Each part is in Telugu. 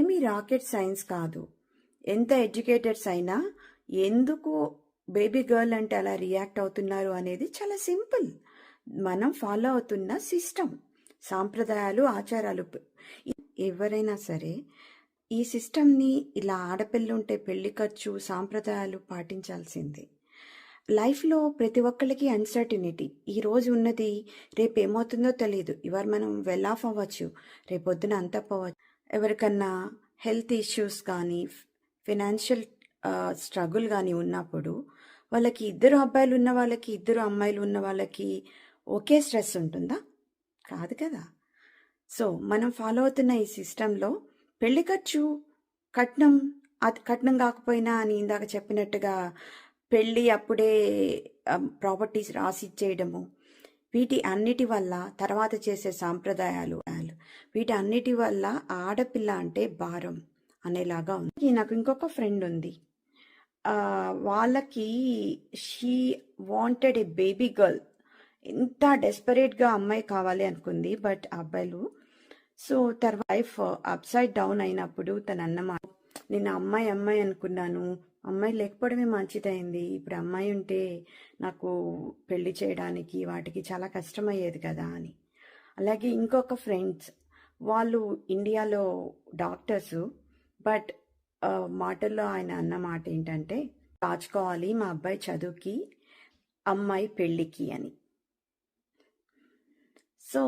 ఏమీ రాకెట్ సైన్స్ కాదు. ఎంత ఎడ్యుకేటెడ్స్ అయినా ఎందుకు బేబీ గర్ల్ అంటే అలా రియాక్ట్ అవుతున్నారు అనేది చాలా సింపుల్. మనం ఫాలో అవుతున్న సిస్టమ్ సాంప్రదాయాలు ఆచారాలు. ఎవరైనా సరే ఈ సిస్టమ్ని ఇలా ఆడపిల్ల ఉంటే పెళ్ళి ఖర్చు సాంప్రదాయాలు పాటించాల్సిందే. లైఫ్లో ప్రతి ఒక్కళ్ళకి అన్సర్టినిటీ ఈ రోజు ఉన్నది రేపు ఏమవుతుందో తెలియదు ఇవాళ మనం వెల్ ఆఫ్ అవ్వచ్చు. రేపొద్దున అంత పోవచ్చు ఎవరికన్నా హెల్త్ ఇష్యూస్ కానీ ఫినాన్షియల్ స్ట్రగుల్ కానీ ఉన్నప్పుడు వాళ్ళకి ఇద్దరు అబ్బాయిలు ఉన్న వాళ్ళకి ఇద్దరు అమ్మాయిలు ఉన్న వాళ్ళకి ఒకే స్ట్రెస్ ఉంటుందా? కాదు కదా. సో మనం ఫాలో అవుతున్న ఈ సిస్టంలో పెళ్ళి ఖర్చు కట్నం అది కట్నం కాకపోయినా అని ఇందాక చెప్పినట్టుగా పెళ్ళి అప్పుడే ప్రాపర్టీస్ రాసిచ్చేయడము వీటి అన్నిటి వల్ల తర్వాత చేసే సాంప్రదాయాలు వీటన్నిటి వల్ల ఆడపిల్ల అంటే భారం అనేలాగా ఉంది. నాకు ఇంకొక ఫ్రెండ్ ఉంది. వాళ్ళకి she wanted a baby girl. ఎంత డెస్పరేట్గా అమ్మాయి కావాలి అనుకుంది బట్ అబ్బాయిలు సో తర్వాత లైఫ్ అప్సైడ్ డౌన్ అయినప్పుడు తన అన్నమాట నేను అమ్మాయి అమ్మాయి అనుకున్నాను. అమ్మాయి లేకపోవడమే మంచిదైంది. ఇప్పుడు అమ్మాయి ఉంటే నాకు పెళ్ళి చేయడానికి వాటికి చాలా కష్టమయ్యేది కదా అని. అలాగే ఇంకొక ఫ్రెండ్స్ వాళ్ళు ఇండియాలో డాక్టర్స్ బట్ మాటల్లో ఆయన అన్న మాట ఏంటంటే దాచుకోవాలి మా అబ్బాయి చదువుకి అమ్మాయి పెళ్ళికి అని. సో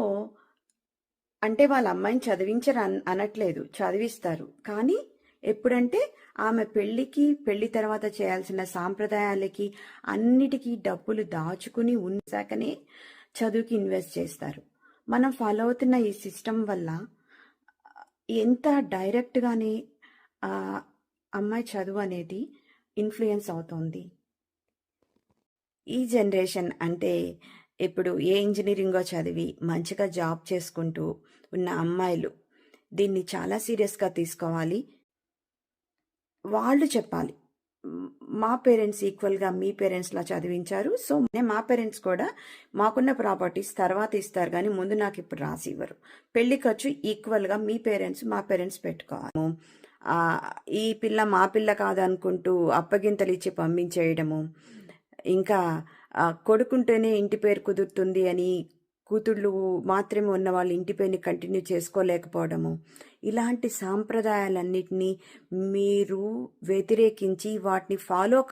అంటే వాళ్ళ అమ్మాయిని చదివించరు అన్ అనట్లేదు చదివిస్తారు. కానీ ఎప్పుడంటే ఆమె పెళ్ళికి పెళ్ళి తర్వాత చేయాల్సిన సాంప్రదాయాలకి అన్నిటికీ డబ్బులు దాచుకుని ఉంచాకనే చదువుకి ఇన్వెస్ట్ చేస్తారు. మనం ఫాలో అవుతున్న ఈ సిస్టమ్ వల్ల ఎంత డైరెక్ట్గానే అమ్మాయి చదువు అనేది ఇన్ఫ్లుయెన్స్ అవుతుంది. ఈ జనరేషన్ అంటే ఇప్పుడు ఏ ఇంజనీరింగో చదివి మంచిగా జాబ్ చేసుకుంటూ ఉన్న అమ్మాయిలు దీన్ని చాలా సీరియస్గా తీసుకోవాలి. వాళ్ళు చెప్పాలి మా పేరెంట్స్ ఈక్వల్గా మీ పేరెంట్స్లా చదివించారు. సో నే- మా పేరెంట్స్ కూడా మాకున్న ప్రాపర్టీస్ తర్వాత ఇస్తారు. కానీ ముందు నాకు ఇప్పుడు రాసి ఇవ్వరు. పెళ్ళి ఖర్చు ఈక్వల్గా మీ పేరెంట్స్ మా పేరెంట్స్ పెట్టుకోవాలి. ఈ పిల్ల మా పిల్ల కాదనుకుంటూ అప్పగింతలు ఇచ్చి పంపించేయడము. ఇంకా కొడుకుంటేనే ఇంటి పేరు కుదురుతుంది అని కూతుళ్ళు మాత్రమే ఉన్న వాళ్ళు ఇంటి పైన కంటిన్యూ చేసుకోలేకపోవడము. ఇలాంటి సాంప్రదాయాలన్నింటినీ మీరు వ్యతిరేకించి వాటిని ఫాలో